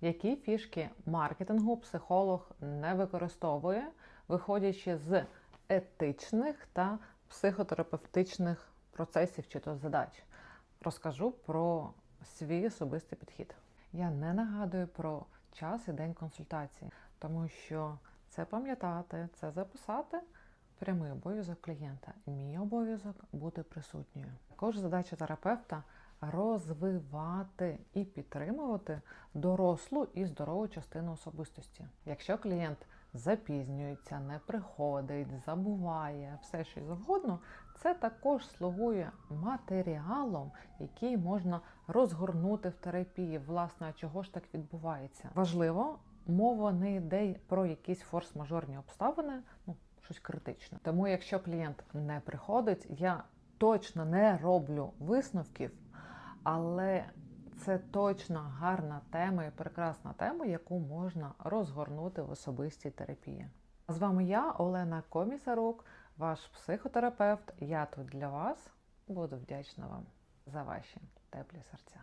Які фішки маркетингу психолог не використовує, виходячи з етичних та психотерапевтичних процесів чи то задач? Розкажу про свій особистий підхід. Я не нагадую про час і день консультації, тому що це пам'ятати, це записати прямий обов'язок клієнта. Мій обов'язок бути присутньою. Також задача терапевта розвивати і підтримувати дорослу і здорову частину особистості. Якщо клієнт запізнюється, не приходить, забуває все, що завгодно, це також слугує матеріалом, який можна розгорнути в терапії. Власне, чого ж так відбувається? Важливо, мова не йде про якісь форс-мажорні обставини, ну щось критичне. Тому, якщо клієнт не приходить, я точно не роблю висновків, але це точно гарна тема і прекрасна тема, яку можна розгорнути в особистій терапії. З вами я, Олена Комісарук, ваш психотерапевт. Я тут для вас буду вдячна вам за ваші теплі серця.